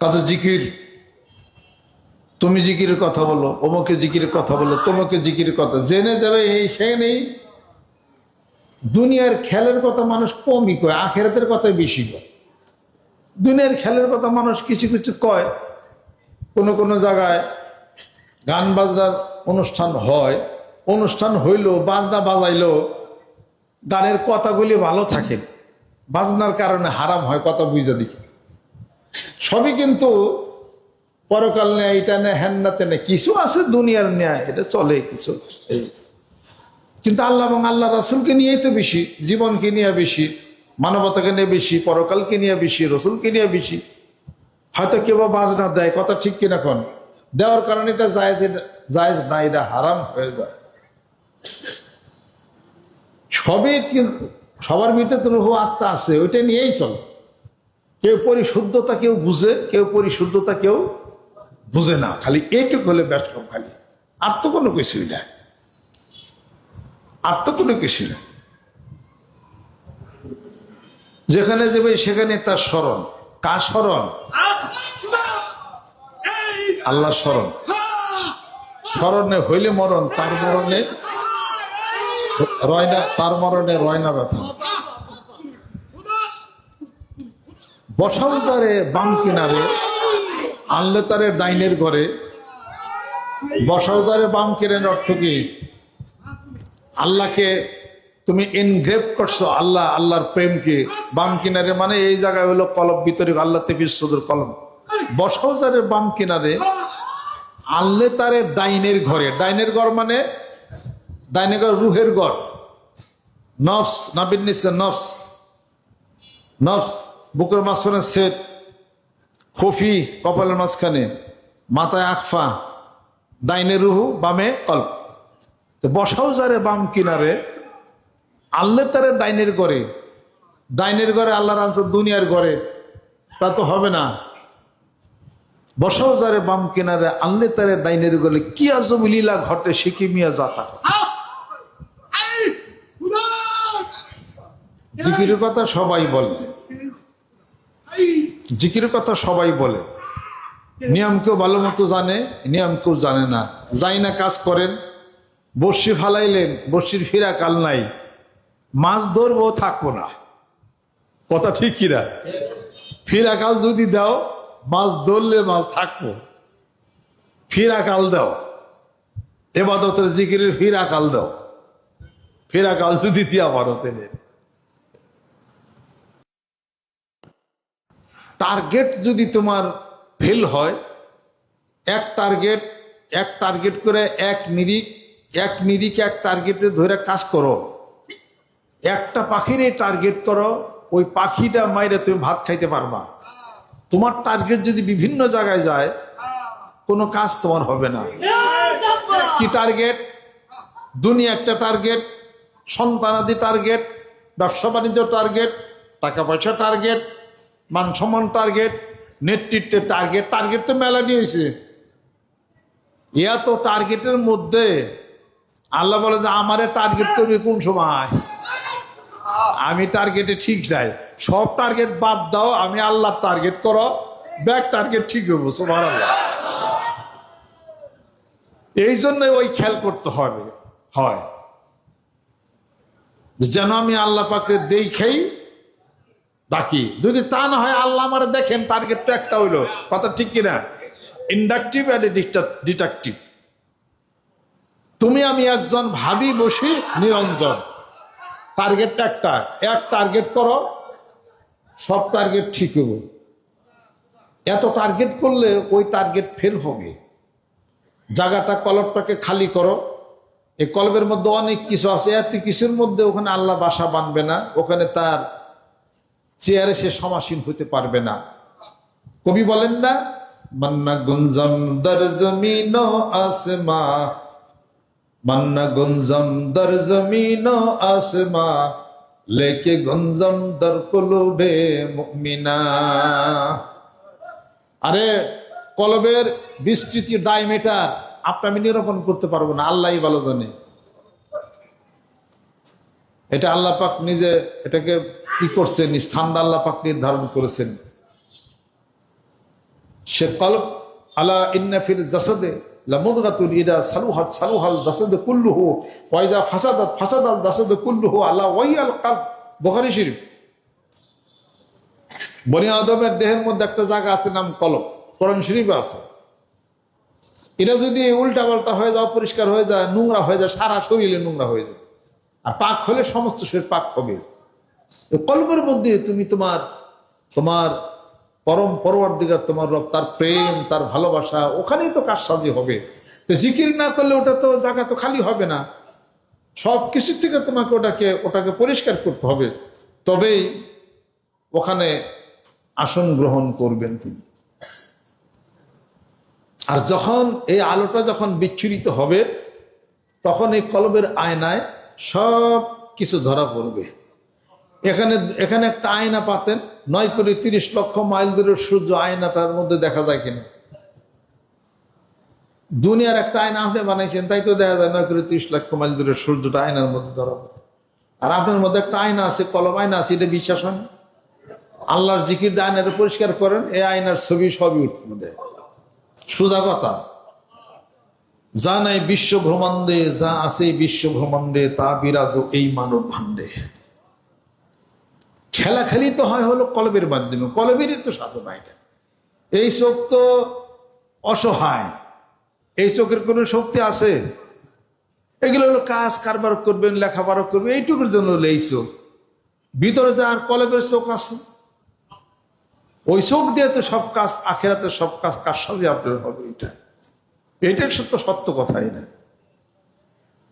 কাজে জিকির। তুমি জিকিরের কথা বলো, অমুকে জিকিরের কথা বলো, তোমাকে জিকিরের কথা। জেনে যাবে এই সে নেই। দুনিয়ার খেলের কথা মানুষ কমই কয়, আখেরাতের কথাই বেশি কয়। দুনিয়ার খেলের কথা মানুষ কিছু কিছু কয়। কোনো কোনো জায়গায় গান বাজনার অনুষ্ঠান হয়, অনুষ্ঠান হইল, বাজনা বাজাইলো, গানের কথাগুলি ভালো থাকে। বাজনার কারণে হারাম হয়, কথা বুঝে দেখি। সবই কিন্তু পরকাল নেয় এটা নেয় হ্যান্নাতে নেয় কিছু আছে দুনিয়ার ন্যায়, এটা চলে কিছু, এই। কিন্তু আল্লাহ এবং আল্লাহ রাসুলকে নিয়েই তো বেশি, জীবনকে নিয়ে বেশি, মানবতাকে নিয়ে বেশি, পরকালকে নিয়ে বেশি, রসুলকে নিয়ে বেশি। হয়তো কেউ বা বাজনা দেয়, কথা ঠিক কিনা কোন? দেওয়ার কারণে এটা জায়েজ জায়েজ না, এটা হারাম হয়ে যায়। সবই কিন্তু, সবার ভিতরে তো রুহু আত্মা আছে, ওইটা নিয়েই চলে। কেউ পরিশুদ্ধতা কেউ বুঝে, কেউ পরিশুদ্ধতা কেউ বুঝে না। খালি এইটুকু হলে ব্যস্ত খালি। আর তো কোনো কিছুই নাই। আর তো কোনো কিছু নেই। যেখানে যাবে সেখানে তার স্মরণ। কার স্মরণ? আল্লাহ স্মরণ। স্মরণে হইলে মরণ, তার মরণে রয়না তার মরণে রয়না ব্যথা। বসাও বাম কিনারে, আনলে তারে ডাইনের ঘরে। বসাও বাম কিনারের অর্থ কি? আল্লাহকে তুমি এনগ্রেভ করছ, আল্লাহ, আল্লাহর প্রেমকে বাম কিনারে মানে এই জায়গায় হলো কলম ভিতরে আল্লাহ তেফিসুদুর কলম। বসাও বাম কিনারে, আনলে তারে ডাইনের ঘরে। ডাইনের ঘর মানে ডাইনের ঘর রুহের ঘর। নফস নাবিন নফস। নফস। বুকের মাঝখানে সেট খফি কপালের মাঝখানে মাথায় আখফা ডাইনে রুহু বামে কল্প। তো বসাও যারে বাম কিনারে আল্লে তারে ডাইনের ঘরে ডাইনের ঘরে আল্লাহর আনসার দুনিয়ার ঘরে তা তো হবে না। বসাও যারে বাম কিনারে আনলে তারে ডাইনের গলে কি আজব লীলা ঘটে শিখি মিয়া যাতা জিকিরের কথা সবাই বলে। জিকিরের কথা সবাই বলে। নিয়ম কেউ ভালো মতো জানে, নিয়ম কেউ জানে না। যাই না কাজ করেন বর্ষি ফালাইলেন বর্ষির ফিরা কাল নাই। মাছ ধরবো, থাকব না। কথা ঠিক কিরা ফিরা কাল যদি দাও, মাছ ধরলে মাছ থাকব। ফিরা কাল দাও। এবাদতের জিকিরের ফিরা কাল দাও। ফিরা কাল যদি দিয়া পারো টার্গেট যদি তোমার ফেল হয়, এক টার্গেট এক টার্গেট করে এক নিরিখ এক নিরিখ এক টার্গেটে ধরে কাজ করো। একটা পাখিরে টার্গেট করো, ওই পাখিটা মাইরে তুমি ভাত খাইতে পারবা। তোমার টার্গেট যদি বিভিন্ন জায়গায় যায়, কোনো কাজ তোমার হবে না। কি টার্গেট দুনিয়া একটা টার্গেট সন্তানাদি টার্গেট ব্যবসা বাণিজ্য টার্গেট টাকা পয়সা টার্গেট মান সম্মান টার্গেট নেতৃত্বের টার্গেট টার্গেট তো মেলা নিয়েছে ইয়া তো টার্গেটের মধ্যে আল্লাহ বলে যে, আমারে টার্গেট করবে কোন সময়? আমি টার্গেটে ঠিক নাই। সব টার্গেট বাদ দাও, আমি আল্লাহ টার্গেট করো। ব্যাক টার্গেট ঠিক হব সোমার আল্লাহ এই জন্য ওই খেয়াল করতে হবে, হয়। যেন আমি আল্লাহ পাকে দেখেই বাকি। যদি তা না হয়, আল্লাহ আমার দেখেন টার্গেট তো একটা হইল। কথা ঠিক কিনা? ইন্ডাকটিভ অ্যান্ড ডিটাকটিভ তুমি আমি একজন ভাবি বসি, নিরঞ্জন। টার্গেটটা একটা। এক টার্গেট করো, সব টার্গেট ঠিক হবে এত টার্গেট করলে ওই টার্গেট ফেল হবে। জায়গাটা কলবটাকে খালি করো। এই কলবের মধ্যে অনেক কিছু আছে, এত কিছুর মধ্যে ওখানে আল্লাহ বাসা বানবে না। ওখানে তার চেয়ারে সে সমাসীন হতে পারবে না। কবি বলেন না মান্না গুঞ্জম দর জমিন আসমা মান্না গুঞ্জম দর জমিন আসমা লেকে গুঞ্জম দর কলবে মুমিনা। আরে, কলবের বিস্তৃতি ডায়মিটার আপনি আমি নিরূপণ করতে পারব না, আল্লাহ ভালো জানে। এটা আল্লাহ পাক নিজে এটাকে কি করছেন? স্থানটা আল্লাহ নির্ধারণ করেছেন। সে কলব, আলা ইন্নাফির জাসাদে লামুদগাতুল ইদা সালুহাত সালুহাল জাসাদ কুল্লুহু ওয়াইজা ফাসাদাত, ফাসাদাল জাসাদ কুল্লুহু আলা ওয়াইয়াল কালব। বুখারী শরীফ। বনি আদমের দেহের মধ্যে একটা জায়গা আছে, নাম কলব। কোরআন শরীফে আছে। এটা যদি উল্টা পাল্টা হয়ে যায়, অপরিষ্কার হয়ে যায়, নোংরা হয়ে যায়, সারা শরীরে নোংরা হয়ে যায়। আর পাক হলে সমস্ত শরীর পাক হবে। এই কলবের মধ্যে তুমি তোমার তোমার পরম দিকে তোমার রব, তার প্রেম, তার ভালোবাসা, ওখানেই তো কাজসাজি হবে। তো জিকির না করলে ওটা তো জায়গা তো খালি হবে না। সব কিছু থেকে তোমাকে ওটাকে ওটাকে পরিষ্কার করতে হবে। তবেই ওখানে আসন গ্রহণ করবেন তিনি। আর যখন এই আলোটা যখন বিচ্ছুরিত হবে, তখন এই কলবের আয়নায় সব কিছু ধরা পড়বে। এখানে এখানে একটা আয়না পাতেন, নয় করে তিরিশ লক্ষ মাইল দূরের সূর্য আয়নাটার মধ্যে দেখা যায় কিনা। দুনিয়ার একটা আয়না আপনি বানাইছেন, তাই তো দেখা যায় নয় করে তিরিশ লক্ষ মাইল দূরের সূর্যটা আয়নার মধ্যে ধরা আর আপনার মধ্যে একটা আয়না আছে, কলম আয়না আছে, এটা বিশ্বাস হয় না? আল্লাহর জিকির আয়নাটা পরিষ্কার করেন, এই আয়নার ছবি সবই উঠবে সোজা কথা, যা নাই বিশ্ব ভ্রমণ্ডে যা আছে বিশ্ব ভ্রমণ্ডে তা বিরাজ এই মানব ভাণ্ডে। খেলাখেলি তো হয় হলো কলবের মাধ্যমে, কলবেরই তো সাধনা এটা। এই চোখ তো অসহায়, এই চোখের কোনো শক্তি আছে? এগুলো হলো কাজ, কারবার করবেন, লেখাপড়া করবেন, এইটুকুর জন্য হলো এই চোখ ভিতরে যে আর কলবের চোখ আছে। ওই চোখ দিয়ে তো সব কাজ আখেরাতে সব কাজ কার সাথে আপনার হবে এটা। এটাই সত্য সত্য কথাই না।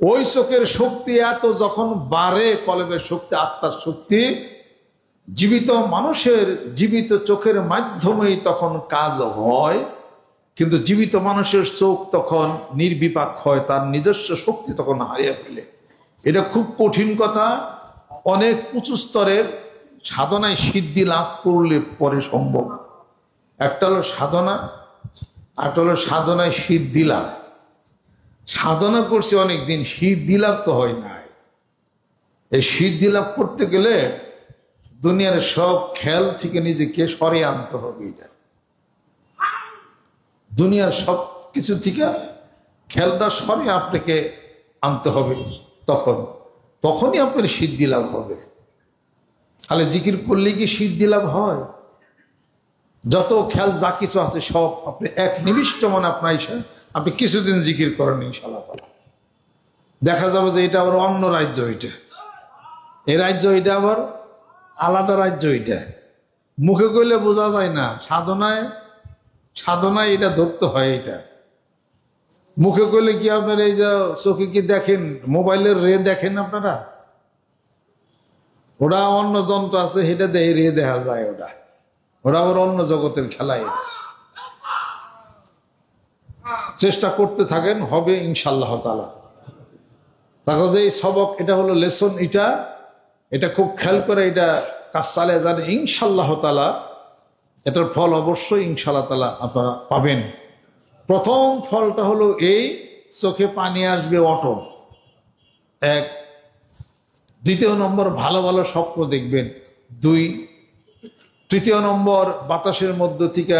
ওই চোখের শক্তি এত যখন বাড়ে, কলবের শক্তি, আত্মার শক্তি জীবিত মানুষের জীবিত চোখের মাধ্যমেই তখন কাজ হয়, কিন্তু জীবিত মানুষের চোখ তখন নির্বিপাক হয়, তার নিজস্ব শক্তি তখন হারিয়ে ফেলে। এটা খুব কঠিন কথা। অনেক উঁচু স্তরের সাধনায় সিদ্ধি লাভ করলে পরে সম্ভব। একটা হলো সাধনা একটা হলো সাধনায় সিদ্ধি লাভ। সাধনা করছে অনেক দিন সিদ্ধি লাভ তো হয় নাই। এই সিদ্ধি লাভ করতে গেলে দুনিয়ার সব খেল থেকে নিজেকে সরে আনতে হবে এটা। দুনিয়ার সব কিছু থেকে খেলটা সরে আপনাকে আনতে হবে তখন। তখনই আপনার সিদ্ধি লাভ হবে। তাহলে জিকির করলে কি সিদ্ধি লাভ হয়? যত খেয়াল যা কিছু আছে সব আপনি এক নিবিষ্ট মনে আপনার এসে আপনি কিছুদিন জিকির করেন ইনশাল্লাহ দেখা যাবে যে এটা আবার অন্য রাজ্য এটা। এই রাজ্য এটা আবার আলাদা রাজ্য এটা। মুখে কইলে বোঝা যায় না, সাধনায় সাধনায় এটা ধরতে হয় এটা। মুখে কইলে কি আপনার এই যে চোখে কি দেখেন মোবাইলের রে দেখেন আপনারা? ওরা অন্য যন্ত্র আছে, সেটা দেয় রে দেখা যায় ওটা। ওরা আবার অন্য জগতের খেলায়। চেষ্টা করতে থাকেন, হবে ইনশাল্লাহ তালা তারপর যে এই সবক, এটা হলো লেসন, এটা এটা খুব খেয়াল করে, এটা কাজ চালিয়ে যান ইনশাল্লাহ তালা এটার ফল অবশ্যই ইনশাল্লাহ তালা আপনারা পাবেন। প্রথম ফলটা হলো এই, চোখে পানি আসবে অটো। এক। দ্বিতীয় নম্বর, ভালো ভালো স্বপ্ন দেখবেন। দুই। তৃতীয় নম্বর, বাতাসের মধ্য থেকে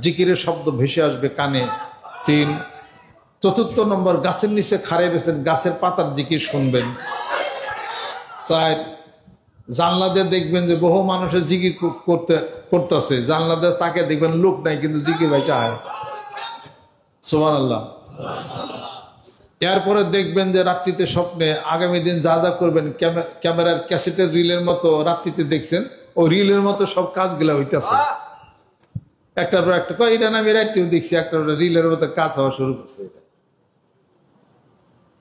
জিকিরের শব্দ ভেসে আসবে কানে। তিন। চতুর্থ নম্বর, গাছের নিচে খাড়ে বেছেন গাছের পাতার জিকির শুনবেন। চার। জানলা দিয়ে দেখবেন যে বহু মানুষের জিকির করতে, করতেছে। জানলা দিয়ে তাকে দেখবেন লোক নাই, কিন্তু জিকির ভাই চায়। সোমান আল্লাহ এরপরে দেখবেন যে রাত্রিতে স্বপ্নে আগামী দিন যা যা করবেন ক্যামেরার ক্যাসেটের রিলের মতো রাত্রিতে দেখছেন ও রিলের মতো সব কাজগুলো হইতেছে। একটার পর একটা এটা না আমি রাত্রিও দেখছি, একটা রিলের মতো কাজ হওয়া শুরু করছে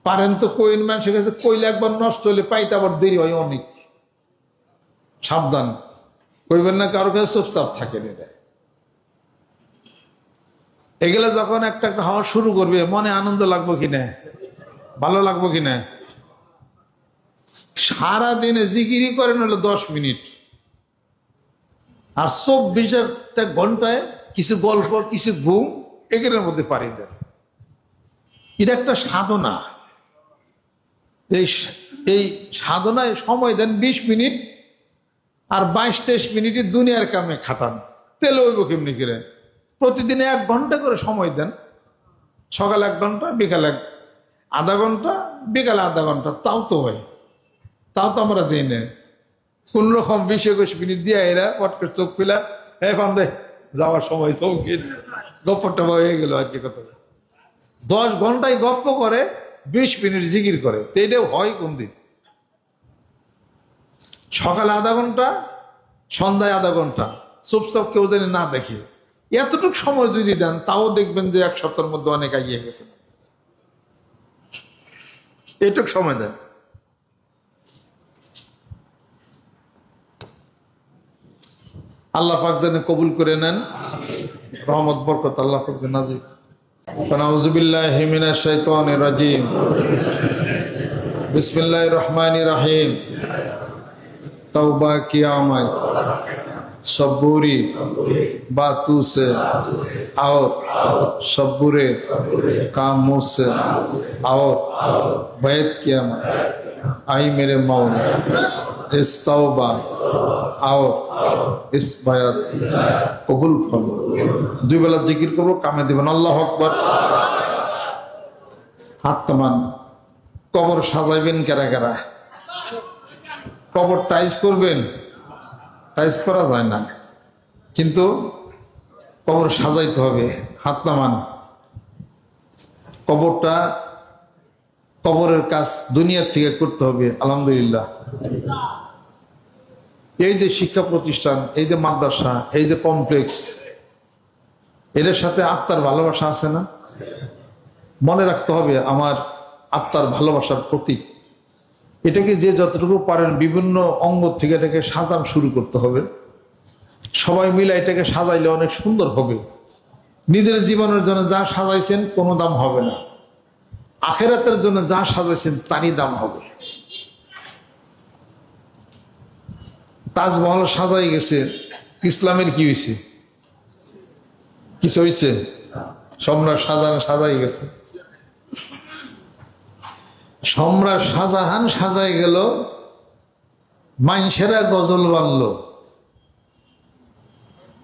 পারেন তো কইন মানুষের কাছে, কইলে একবার নষ্ট হলে পাইতে আবার দেরি হয় অনেক। সাবধান। কইবেন না কারও কাছে চুপচাপ থাকেন এটা এগুলো যখন একটা একটা হওয়া শুরু করবে, মনে আনন্দ লাগবো কিনা ভালো লাগবো কিনা সারা দিনে জিকিরি করেন হলো দশ মিনিট। আর চব্বিশ একটা ঘন্টায় কিছু গল্প, কিছু ঘুম এগুলোর মধ্যে পারি দেন। এটা একটা সাধনা। এই এই সাধনায় সময় দেন বিশ মিনিট আর বাইশ তেইশ মিনিটে দুনিয়ার কামে খাটান। তেলে হইব কেমনি করে? প্রতিদিনে এক ঘণ্টা করে সময় দেন। সকাল এক ঘণ্টা, বিকাল এক আধা ঘণ্টা, বিকালে আধা ঘণ্টা। তাও তো হয়। তাও তো আমরা দিই না। কোন রকম বিশ একুশ মিনিট দিয়ে এরা পট করে চোখ ফেলা, এই দে যাওয়ার সময় চৌকি গপ্পটা হয়ে গেল আর কি কথা। দশ ঘন্টায় গপ্প করে, বিশ মিনিট জিগির করে। তো এটাও হয় কোন দিন সকালে আধা ঘণ্টা, সন্ধ্যায় আধা ঘণ্টা। চুপচাপ কেউ যেন না দেখে। এতটুকু সময় যদি দেন, তাও দেখবেন যে এক সপ্তাহের মধ্যে অনেক এগিয়ে গেছে এটুক সময় দেন। আল্লাহ পাক যেন কবুল করে নেন। রহমত, বরকত আল্লাহ পাক যেন নাজিব নাউজুবিল্লাহ মিনাশ শাইতানির রাজিম। বিসমিল্লাহির রহমানির রহিম। তওবা, কিয়ামায়। সব্বুরি বাতুসে আও সব্বুরে কামুসে আও বয়ত কিয়ামায় আই মেরে মৌন ইস তওবা, আও ইস বায়াত, কবুল ফল দুই বেলা জিকির করব, কামে দিবেন। আল্লাহ আকবার। আত্মমান কবর সাজাইবেন কারা কারা? কবর টাইস করবেন, টাইস করা যায় না। কিন্তু কবর সাজাইতে হবে, হাত নামান। কবরটা কবরের কাজ দুনিয়ার থেকে করতে হবে, আলহামদুলিল্লাহ। এই যে শিক্ষা প্রতিষ্ঠান, এই যে মাদ্রাসা, এই যে কমপ্লেক্স, এদের সাথে আত্মার ভালোবাসা আছে না? মনে রাখতে হবে আমার আত্মার ভালোবাসার প্রতীক। এটাকে যে যতটুকু পারেন বিভিন্ন অঙ্গ থেকে এটাকে সাজান শুরু করতে হবে। সবাই মিলে এটাকে সাজাইলে অনেক সুন্দর হবে। নিজের জীবনের জন্য যা সাজাইছেন কোনো দাম হবে না। আখেরাতের জন্য যা সাজাইছেন তারই দাম হবে। তাজমহল সাজাই গেছে, ইসলামের কি হয়েছে কিছু হয়েছে সম্রাট সাজানো সাজাই গেছে। সম্রাট শাহজাহান সাজাই গেল মাইনসেরা গজল বানল।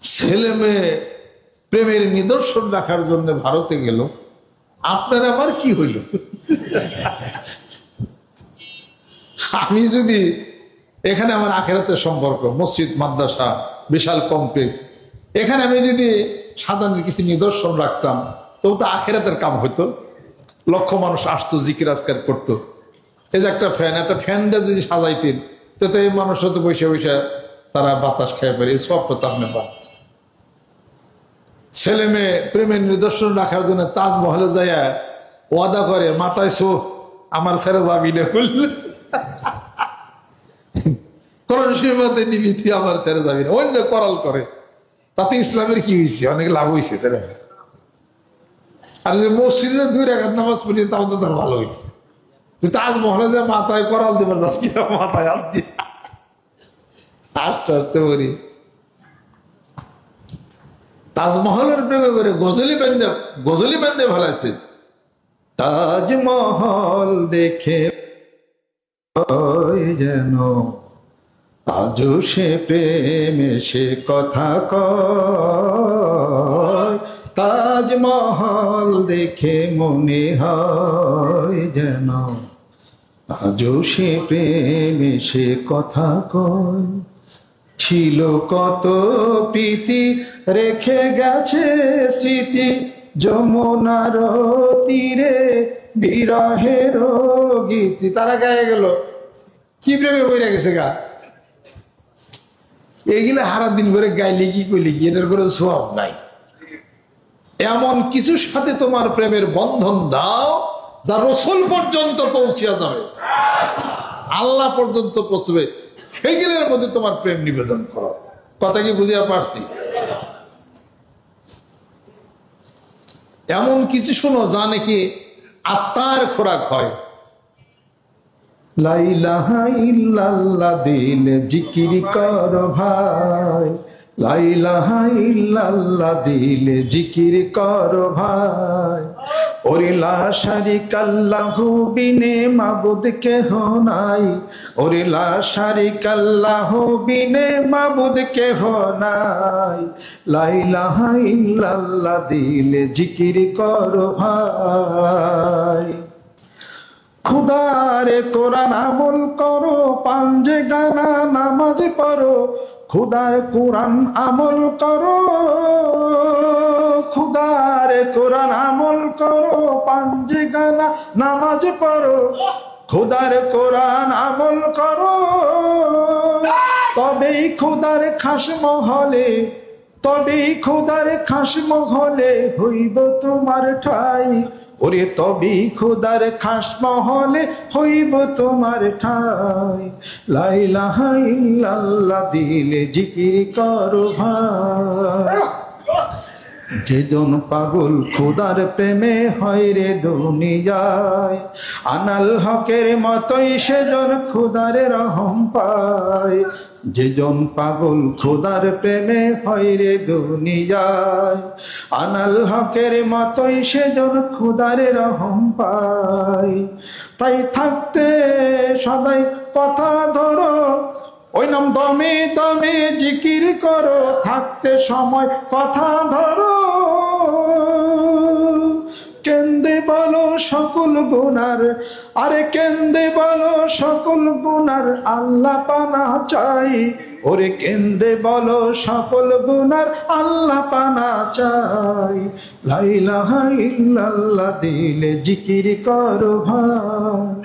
ছেলে মেয়ে প্রেমের নিদর্শন রাখার জন্য ভারতে গেল। আপনার আমার কি হইল? আমি যদি এখানে আমার আখেরাতের সম্পর্ক, মসজিদ, মাদ্রাসা, বিশাল কমপ্লেক্স এখানে আমি যদি সাধারণ কিছু নিদর্শন রাখতাম তো তো আখেরাতের কাম হইতো। লক্ষ মানুষ আসতো, জিকির আজকার করতো। এই যে একটা ফ্যান একটা ফ্যান দিয়ে যদি সাজাইতেন, তো তো এই মানুষ হয়তো বসে বসে তারা বাতাস খেয়ে পারে। এই সব তো আপনি পান ছেলে মেয়ে প্রেমের নিদর্শন রাখার জন্য তাজমহলে যাইয়া ওয়াদা করে, মাথায় সো আমার ছেড়ে যাবি না বললে। করণ সীমাতে নিবি তুই আমার ছেড়ে যাবি না। অন্য করাল করে। তাতে ইসলামের কি হয়েছে অনেক লাভ হয়েছে তারা আর যে মসজিদে দুই রেখাত নামাজ পড়ি তাও তো তার ভালো হইতো তুই তাজমহলে যে মাথায় করাল দিবার যাস, কি মাথায় হাত দিয়ে? আস্তে আস্তে তাজমহলের প্রেমে করে গজলি বেঁধে গজলি বেঁধে ভালাইছে তাজমহল দেখে যেন আজও সে প্রেমে সে কথা কয়। তাজমহল দেখে মনে হয় যেন আজও সে প্রেমে সে কথা কয়। ছিল কত প্রীতি, রেখে গেছে স্মৃতি, যমুনার তীরে বিরহের গীতি তারা গায়ে গেল। কি প্রেমে বইরা গেছে গা? এগুলো হারা দিন করে গাইলে কি করলে কি? এটার করে সব নাই। এমন কিছুর সাথে তোমার প্রেমের বন্ধন দাও যা রসুল পর্যন্ত পৌঁছিয়া যাবে। আল্লাহ পর্যন্ত পৌঁছবে। সেইগুলোর মধ্যে তোমার প্রেম নিবেদন করো। কথা কি বুঝিয়া পারছি? এমন কিছু শোনো যা নাকি আত্মার খোরাক হয়। লাইলাহা ইল্লাল্লাহ দিল জিকির কর ভাই। লাইলাহা ইল্লাল্লাহ দিল জিকির কর ভাই। ওরে লা শারিকাল্লাহু বিনে মাবুদ কেহ নাই। ওরে লা শারিকাল্লাহু বিনে মাবুদ কেহ নাই। লা ইলাহা ইল্লাল্লাহ দিলে জিকির করো ভাই। খুদারে কোরআন আমল করো পাঞ্জে গানা, নামাজ পড়ো। খুদার কোরআন আমল করো। খুদারে কোরআন আমল করো। পাঞ্জে গানা নামাজ পড়ো। খুদার কোরআন আমল করো। তবেই খুদার খাস মহলে তবেই খোদার খাস মহলে হইব তোমার ঠাই। ওরে তবেই খোদার খাস মহলে হইব তোমার ঠাই। লাইলাহা ইল্লাল্লাহ দিলে জিকির করো যেজন পাগল খোদার প্রেমে হয় রে দুনিয়ায়, আনাল হকের মতোই সেজন খোদার রহম পায়। যেজন পাগল খোদার প্রেমে হয় রে দুনিয়ায়, আনাল হকের মতোই সেজন খোদার রহম পায়। তাই থাকতে সদাই কথা ধরো, ওই নাম দমে দমে জিকির করো, থাকতে সময় কথা ধরো। বলো সকল গুনার, আরে কেন্দে বলো সকল গুনার, আল্লাহ পানা চাই। ওরে কেন্দে বলো সকল গুনার, আল্লাহ পানা চাই। লাইলাহা ইল্লাল্লাহ, দিলে জিকির কর ভাই।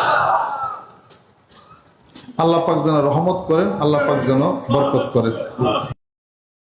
আল্লাহ পাক যেন রহমত করেন আল্লাহ পাক যেন বরকত করেন।